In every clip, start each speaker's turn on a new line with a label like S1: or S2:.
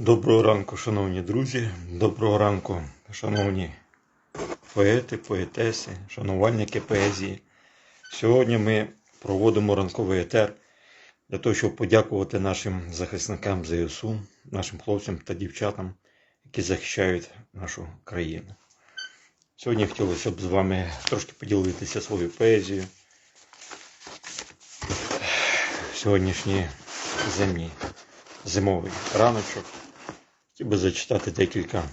S1: Доброго ранку, шановні друзі, доброго ранку, шановні поети, поетеси, шанувальники поезії. Сьогодні ми проводимо ранковий етер для того, щоб подякувати нашим захисникам ЗСУ, нашим хлопцям та дівчатам, які захищають нашу країну. Сьогодні хотілося б з вами трошки поділитися своєю поезією. Сьогоднішній зимній зимовий раночок. Хотів би зачитати декілька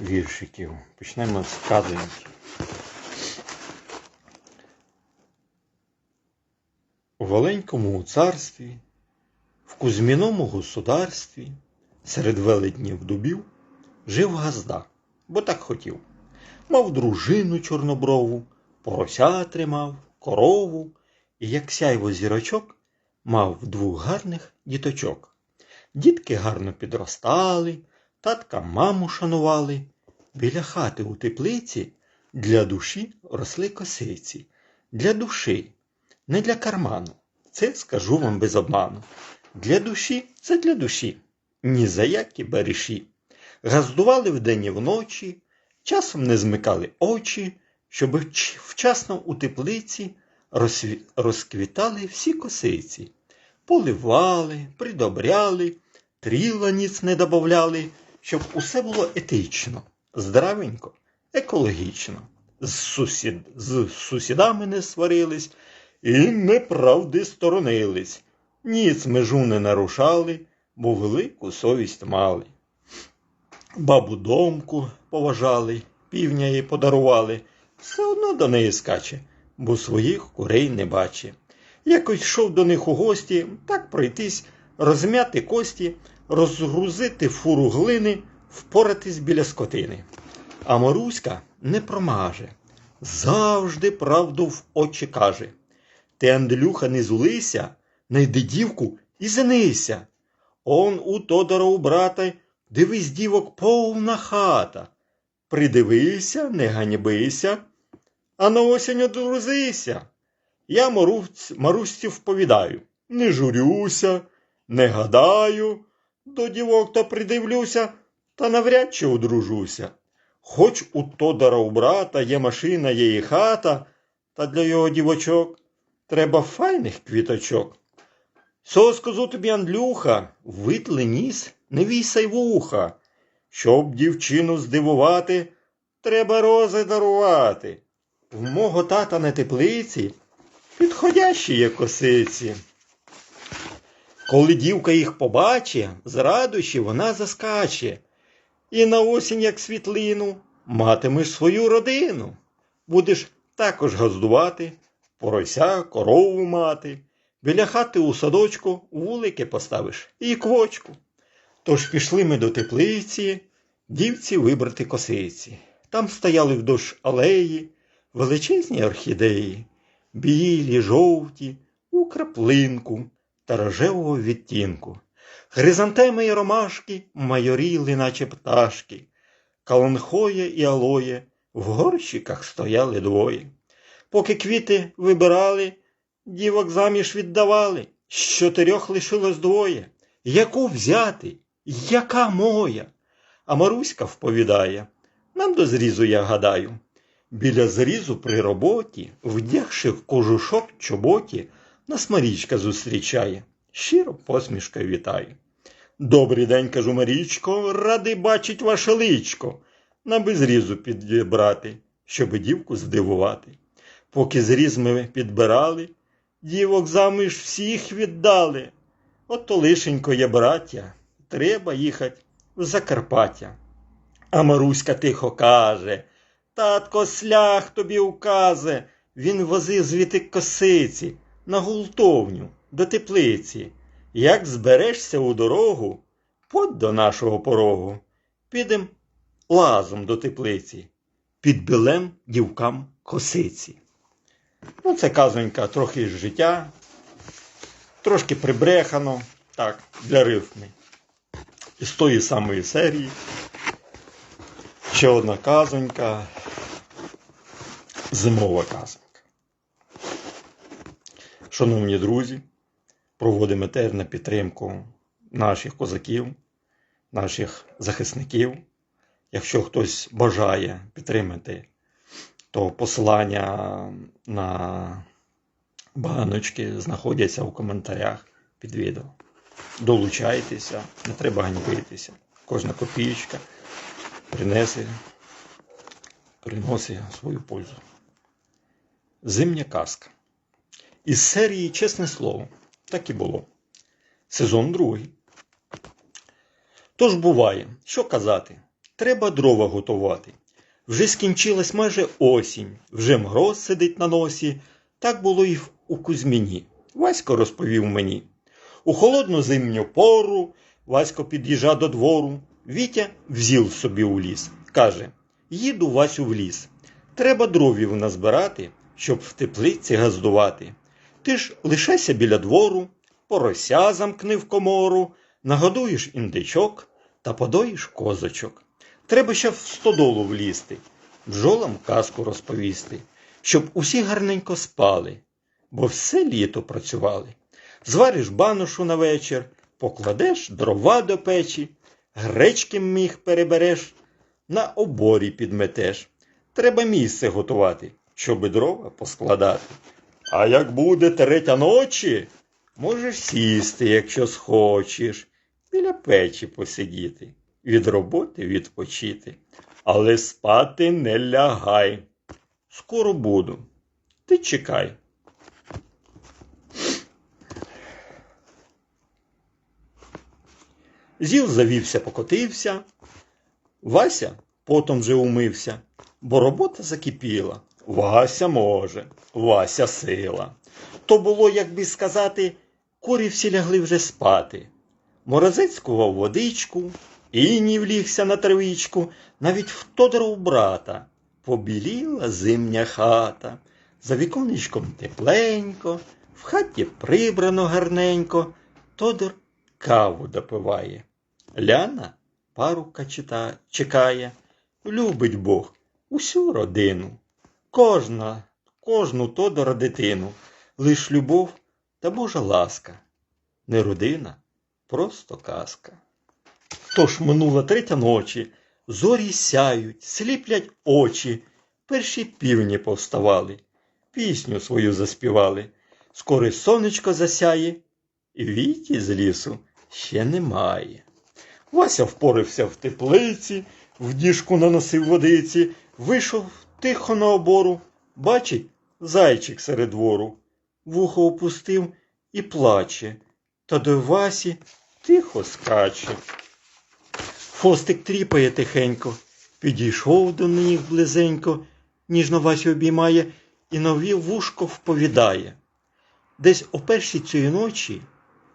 S1: віршиків. Почнемо з казанки. У Валенькому царстві, в Кузьміному государстві, серед велетнів дубів, жив газда, бо так хотів. Мав дружину чорноброву, порося тримав, корову, і, як сяйво зірочок, мав двох гарних діточок. Дітки гарно підростали, татка маму шанували. Біля хати у теплиці для душі росли косиці. Для душі, не для карману. Це скажу вам без обману. Для душі це для душі, ні за які бариші. Газдували вдень і вночі, часом не змикали очі, щоб вчасно у теплиці розквітали всі косиці. Поливали, придобряли, тріла ніц не добавляли, щоб усе було етично, здравенько, екологічно. З, сусід... з сусідами не сварились і неправди сторонились. Ніц межу не нарушали, бо велику совість мали. Бабу домку поважали, півня їй подарували, все одно до неї скаче, бо своїх курей не бачить. Якось йшов до них у гості, так пройтись, розм'яти кості, розгрузити фуру глини, впоратись біля скотини. А Маруська не промаже, завжди правду в очі каже. Ти, Андрюха, не зулися, найди дівку і женися. Он у Тодора у брата, дивись, дівок, повна хата. Придивися, не ганьбися, а на осінь одрузися. Я Марусь, Марусці вповідаю, не журюся, не гадаю, до дівок то придивлюся, та навряд чи одружуся. Хоч у Тодора у брата є машина, є і хата, та для його дівочок треба файних квіточок. Со скажу тобі, Андрюха, витли ніс, не вісай вуха. Щоб дівчину здивувати, треба рози дарувати. В мого тата на теплиці підходящі є косиці. Коли дівка їх побачить, з радощі вона заскаче. І на осінь, як світлину, матимеш свою родину. Будеш також газдувати, порося, корову мати. Біля хати у садочку вулики поставиш і квочку. Тож пішли ми до теплиці, дівці вибрати косиці. Там стояли вдовж алеї величезні орхідеї, білі, жовті, у краплинку та рожевого відтінку. Хризантеми й ромашки майоріли, наче пташки, каланхоє і алоє в горщиках стояли двоє. Поки квіти вибирали, дівок заміж віддавали, з чотирьох лишилось двоє. Яку взяти? Яка моя? А Маруська вповідає, нам до зрізу, я гадаю. Біля зрізу при роботі, вдягши в кожушок чоботі, нас Марічка зустрічає, щиро посмішкою вітає. Добрий день, кажу Марічко, радий бачить ваше личко, на безрізу підібрати, щоб дівку здивувати. Поки зріз ми підбирали, дівок заміж всіх віддали. Ото лишенько є браття, треба їхати в Закарпаття. А Маруська тихо каже Татко слях тобі указе, він возив звідти косиці на гултовню до теплиці. Як зберешся у дорогу, подь до нашого порогу, підем лазом до теплиці, під білем дівкам косиці. Ну, це казонька трохи з життя, трошки прибрехано, так, для рифми. Із тої самої серії. Ще одна казонька, зимова казонька. Шановні друзі, проводимо етер на підтримку наших козаків, наших захисників. Якщо хтось бажає підтримати, то посилання на баночки знаходяться в коментарях під відео. Долучайтеся, не треба ганьбитися. Кожна копійка принесе, приносить свою пользу. Зимня казка. Із серії Чесне слово. Так і було. Сезон другий. Тож буває, що казати, треба дрова готувати. Вже скінчилась майже осінь, вже мороз сидить на носі. Так було і у Кузьміні. Васько розповів мені. У холодну зимню пору Васько під'їжджа до двору. Вітя взіл собі у ліс. Каже: Їду Васю в ліс. Треба дровів назбирати, щоб в теплиці газдувати. Ти ж лишайся біля двору, порося замкни в комору, нагодуєш індичок та подоїш козочок. Треба ще в стодолу влізти, бджолам казку розповісти, щоб усі гарненько спали, бо все літо працювали. Звариш баношу на вечір, покладеш дрова до печі, гречки міг перебереш, на оборі підметеш. Треба місце готувати, щоби дрова поскладати. А як буде третя ночі, можеш сісти, якщо схочеш, біля печі посидіти, від роботи відпочити. Але спати не лягай. Скоро буду. Ти чекай. Зіл завівся, покотився. Вася потом вже умився, бо робота закипіла. Вася може, Вася сила. То було, як би сказати, курі всі лягли вже спати. Морозець кував водичку, іній влігся на травичку, навіть в Тодоров брата. Побіліла зимня хата, за віконечком тепленько, в хаті прибрано гарненько, Тодор каву допиває. Ляна парубка чекає, любить Бог усю родину. Кожна, кожну Тодора дитину, лиш любов та Божа ласка. Не родина, просто казка. Тож минула третя ночі, зорі сяють, сліплять очі, перші півні повставали, пісню свою заспівали. Скоро сонечко засяє, і віті з лісу ще немає. Вася впорився в теплиці, в діжку наносив водиці, вийшов тихо на обору, бачить зайчик серед двору. Вухо опустив і плаче, та до Васі тихо скаче. Фостик тріпає тихенько, підійшов до них близенько, ніжно Васю обіймає і нові вушко вповідає. Десь о першій цієї ночі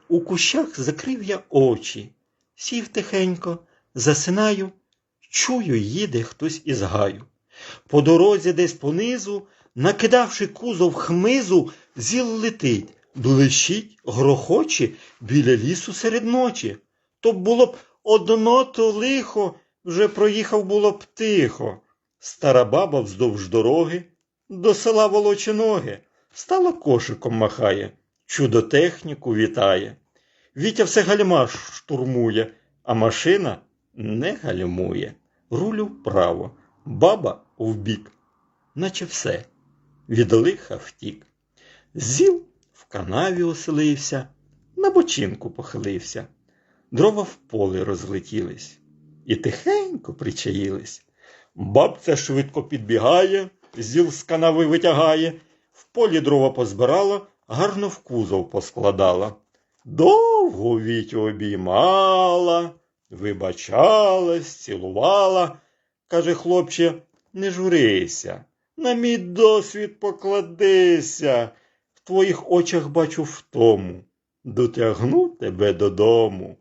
S1: у кущах закрив я очі, сів тихенько, засинаю, чую, їде хтось із гаю. По дорозі десь понизу, накидавши кузов хмизу, зіл летить, блищить, грохоче біля лісу серед ночі. То було б одно то лихо, вже проїхав було б тихо. Стара баба вздовж дороги до села волоче ноги, стало кошиком махає, чудо техніку вітає. Вітя все гальма штурмує, а машина не гальмує. Рулю вправо, баба вбік, наче все, від лиха втік. Зіл в канаві оселився, на бочинку похилився, дрова в поле розлетілись і тихенько причаїлись. Бабця швидко підбігає, зіл з канави витягає, в полі дрова позбирала, гарно в кузов поскладала. Довго Вітю обіймала, вибачалась, цілувала. Каже, хлопче, не журися, на мій досвід покладися, в твоїх очах бачу втому, дотягну тебе додому.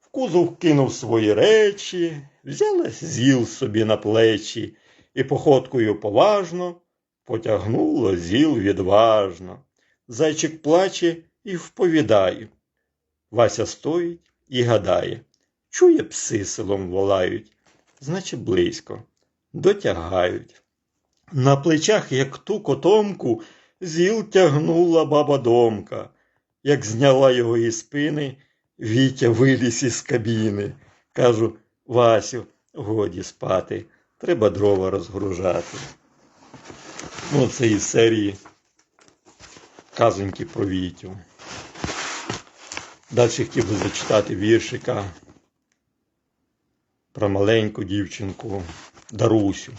S1: В кузов кинув свої речі, взялась зіл собі на плечі. І походкою поважно потягнуло зіл відважно. Зайчик плаче і вповідає. Вася стоїть і гадає, чує пси селом волають, значить близько, дотягають. На плечах, як ту котомку, зіл тягнула баба домка, як зняла його із спини, Вітя виліз із кабіни. Кажу, Васю, годі спати, треба дрова розгружати. Ну, це із серії казоньки про Вітю. Далі хотів би зачитати віршика про маленьку дівчинку Дарусю.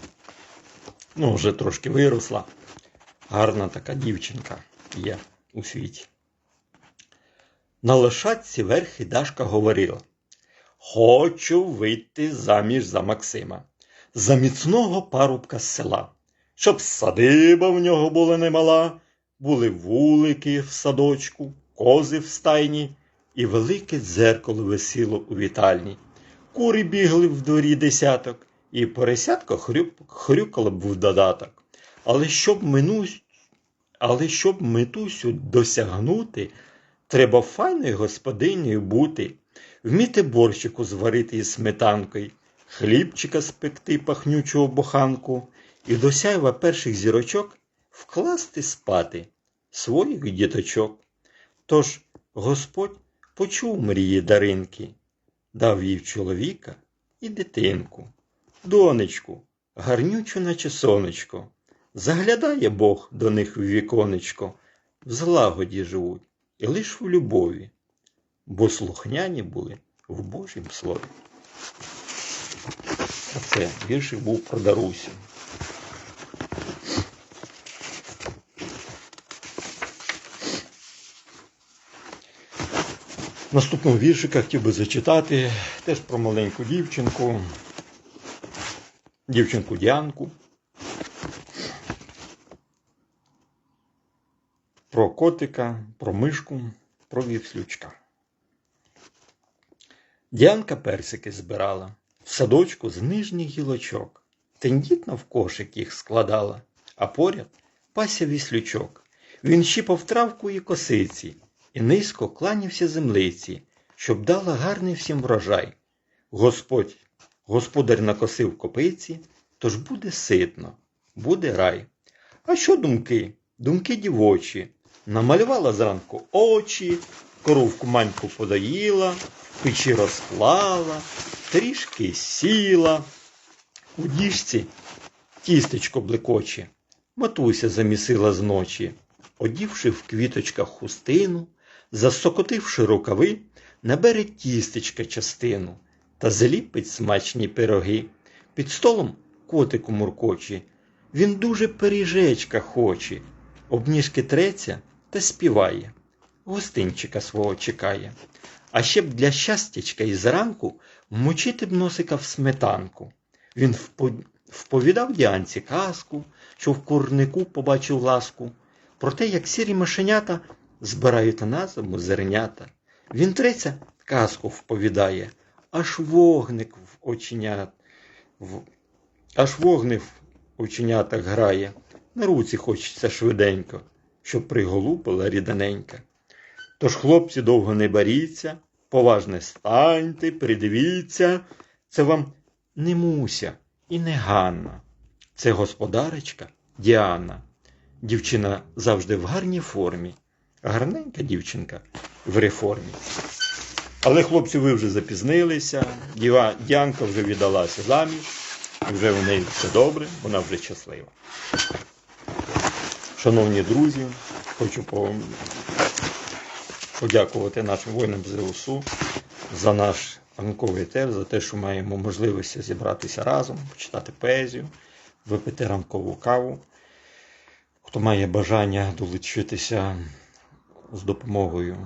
S1: Ну, вже трошки виросла. Гарна така дівчинка є у світі. На лошадці верхи Дашка говорила: Хочу вийти заміж за Максима, за міцного парубка з села, щоб садиба в нього була немала, були вулики в садочку, кози в стайні, і велике дзеркало висіло у вітальні. Кури бігли в дворі десяток, і поросятко хрюп, хрюкало б в додаток. Але щоб минусь, але щоб метусю досягнути, треба файною господинею бути, вміти борщику зварити із сметанкою, хлібчика спекти пахнючого буханку і до сяйва перших зірочок вкласти спати своїх діточок. Тож Господь почув мрії Даринки, дав їй чоловіка і дитинку, донечку, гарнючу, наче сонечко. Заглядає Бог до них в віконечко, в злагоді живуть і лиш в любові, бо слухняні були в Божім слові. А це віршик був про Дарусю. Наступного віршика хотів би зачитати теж про маленьку дівчинку, дівчинку Діанку. Про котика, про мишку, про вівслючка. Діанка персики збирала в садочку з нижніх гілочок, тендітно в кошик їх складала, а поряд пася віслючок. Він щіпав травку і косиці, і низько кланявся землиці, щоб дала гарний всім врожай. Господь, господар накосив копиці, тож буде ситно, буде рай. А що думки? Думки дівочі. Намалювала зранку очі, коровку маньку подоїла, печі розклала, трішки сіла. У діжці тістечко блекоче, матуся замісила зночі, одівши в квіточках хустину, засокотивши рукави, набере тістечка частину та зліпить смачні пироги. Під столом котику муркоче, він дуже пиріжечка хоче, обніжки треться та співає, гостинчика свого чекає. А ще б для щастячка і зранку вмочити б носика в сметанку. Він вповідав Діанці казку, що в курнику побачив ласку, про те, як сірі машенята збирають на зиму зернята. Він треться казку вповідає, аж вогник в оченят, в... аж вогник в оченятах грає. На руці хочеться швиденько, щоб приголубила рідненька. Тож, хлопці, довго не боріться, поважне станьте, придивіться, це вам не Муся і не Ганна. Це господарочка Діана. Дівчина завжди в гарній формі, гарненька дівчинка в реформі. Але хлопці, ви вже запізнилися, Діва, Діанка вже віддалася заміж, і вже в неї все добре, вона вже щаслива. Шановні друзі, хочу подякувати нашим воїнам ЗСУ за наш ранковий етер, за те, що маємо можливість зібратися разом, почитати поезію, випити ранкову каву. Хто має бажання долучитися з допомогою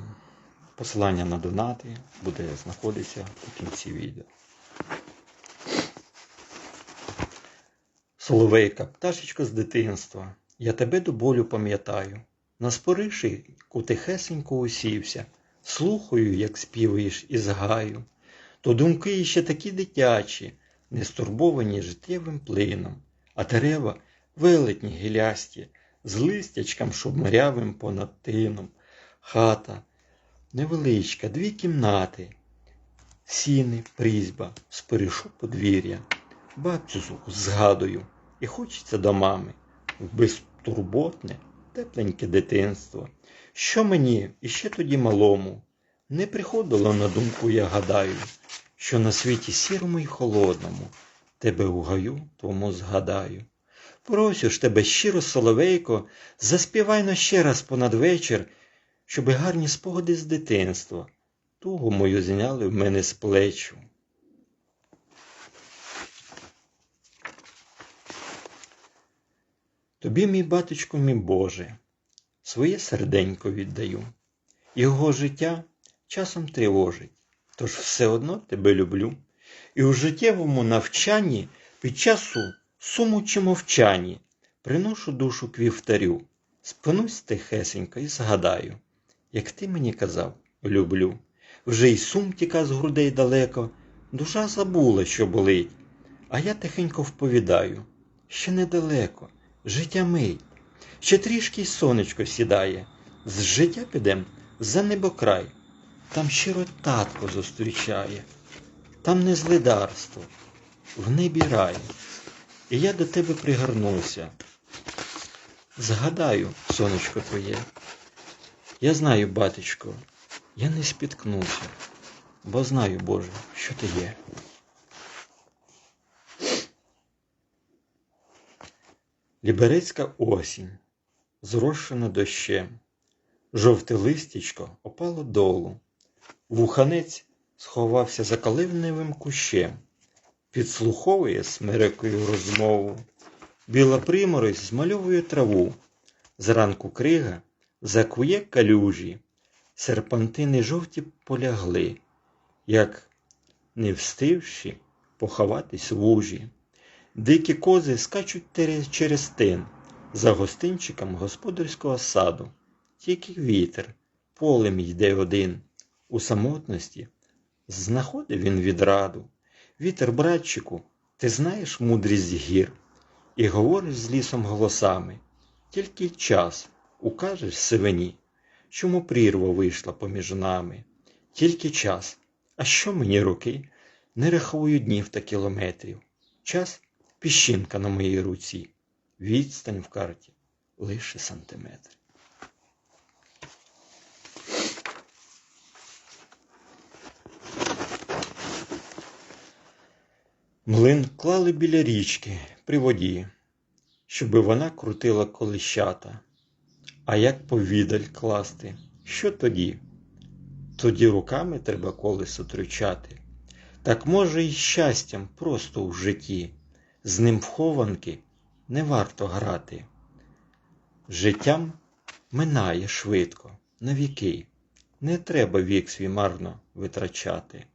S1: посилання на донати, буде знаходитися у кінці відео. Соловейка, пташечко з дитинства, я тебе до болю пам'ятаю. На споришику тихесенько усівся, слухаю, як співаєш із гаю, то думки ще такі дитячі, не стурбовані життєвим плином, а дерева велетні гілясті, з листячком шубмарявим понад тином, хата невеличка, дві кімнати, сіни, прізьба, споришу подвір'я, бабцю згадую, і хочеться до мами, безтурботне, тепленьке дитинство. Що мені іще тоді малому? Не приходило на думку, я гадаю, що на світі сірому й холодному тебе у гаю тому згадаю. Просю ж тебе щиро, соловейко, заспівай но ще раз понад вечір, щоби гарні спогади з дитинства тугу мою зняли в мене з плечу. Тобі, мій батечко, мій Боже, своє серденько віддаю. Його життя часом тривожить, тож все одно тебе люблю. І у життєвому навчанні під часу суму чи мовчанні приношу душу к вівтарю, спинусь тихесенько і згадаю, як ти мені казав, люблю. Вже й сум тіка з грудей далеко, душа забула, що болить, а я тихенько вповідаю, ще недалеко, життя мить, ще трішки й сонечко сідає, з життя підем за небокрай, там щиро татко зустрічає, там не злидарство, в небі рай. І я до тебе пригорнуся. Згадаю, сонечко твоє, я знаю, батечко, я не спіткнуся, бо знаю, Боже, що ти є. Ліберецька осінь, зрошена дощем, жовте листячко опало долу, вуханець сховався за каливневим кущем, підслуховує смирекою розмову, біла приморозь змальовує траву, зранку крига закує калюжі, серпантини жовті полягли, як не встивши поховатись в лужі. Дикі кози скачуть через тин за гостинчиком господарського саду. Тільки вітер полем йде один. У самотності знаходив він відраду. Вітер, братчику, ти знаєш мудрість гір, і говориш з лісом голосами. Тільки час укажеш сивині, чому прірва вийшла поміж нами. Тільки час, а що мені роки? Не рахую днів та кілометрів. Час піщинка на моїй руці, відстань в карті лише сантиметр. Млин клали біля річки при воді, щоби вона крутила колищата. А як повідаль класти, що тоді? Тоді руками треба колесо трючати. Так може і щастям просто в житті з ним в хованки не варто грати. Життям минає швидко, навіки, не треба вік свій марно витрачати,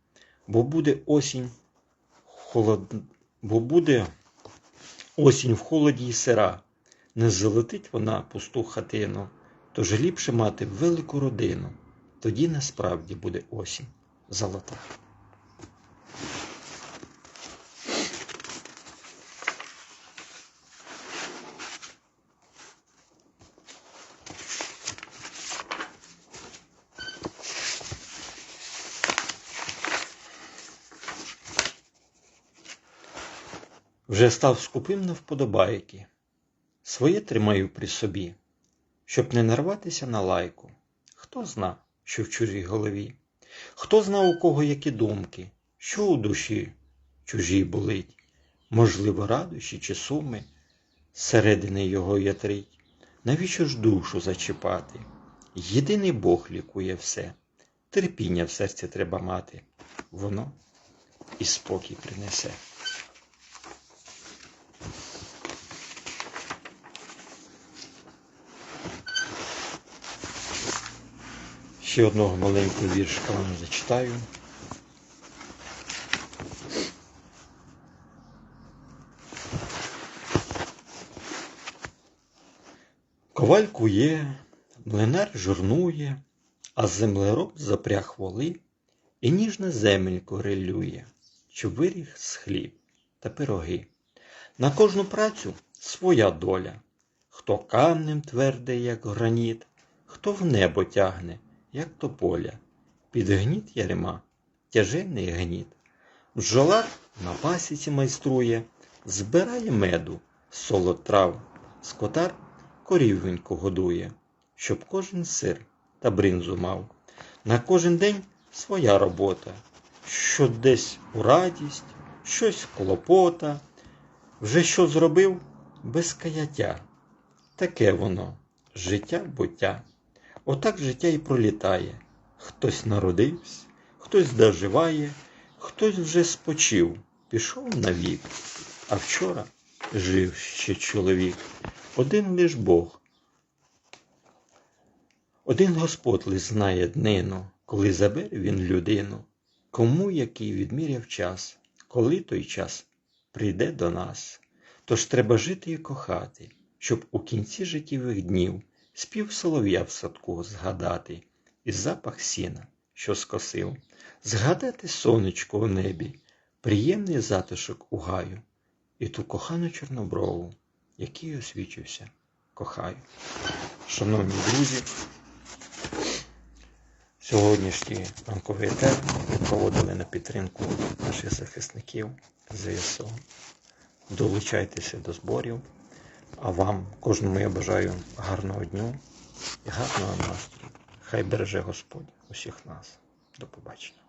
S1: бо буде осінь холод... бо буде осінь в холоді й сира, не залетить вона пусту хатину, тож ліпше мати велику родину, тоді насправді буде осінь золота. Вже став скупим на вподобайки, своє тримаю при собі, щоб не нарватися на лайку. Хто зна, що в чужій голові, хто зна, у кого які думки, що у душі чужій болить, можливо, радощі чи суми, середини його ятрить. Навіщо ж душу зачіпати? Єдиний Бог лікує все, терпіння в серці треба мати, воно і спокій принесе. Ще одного маленького віршика вам зачитаю. Коваль кує, млинар журнує, а землероб запряг воли і ніжне земельку грилює, щоб виріг з хліб та пироги. На кожну працю своя доля, хто камнем твердий, як граніт, хто в небо тягне як тополя, під гніт ярема, тяжельний гніт. Бджолар на пасіці майструє, збирає меду, солод трав, скотар корівеньку годує, щоб кожен сир та бринзу мав. На кожен день своя робота, що десь у радість, щось клопота, вже що зробив без каяття. Таке воно, життя буття. Отак життя і пролітає. Хтось народився, хтось доживає, хтось вже спочив, пішов на вік. А вчора жив ще чоловік, один лиш Бог. Один Господь лиш знає днину, коли забере він людину, кому який відміряв час, коли той час прийде до нас. Тож треба жити і кохати, щоб у кінці життєвих днів спів солов'я в садку згадати, і запах сіна, що скосив, згадати сонечко у небі, приємний затишок у гаю, і ту кохану чорноброву, який освічився, кохаю. Шановні друзі, сьогоднішній ранковий етер ми проводили на підтримку наших захисників ЗСУ. Долучайтеся до зборів. А вам, кожному я бажаю гарного дню і гарного настрою. Хай береже Господь усіх нас. До побачення.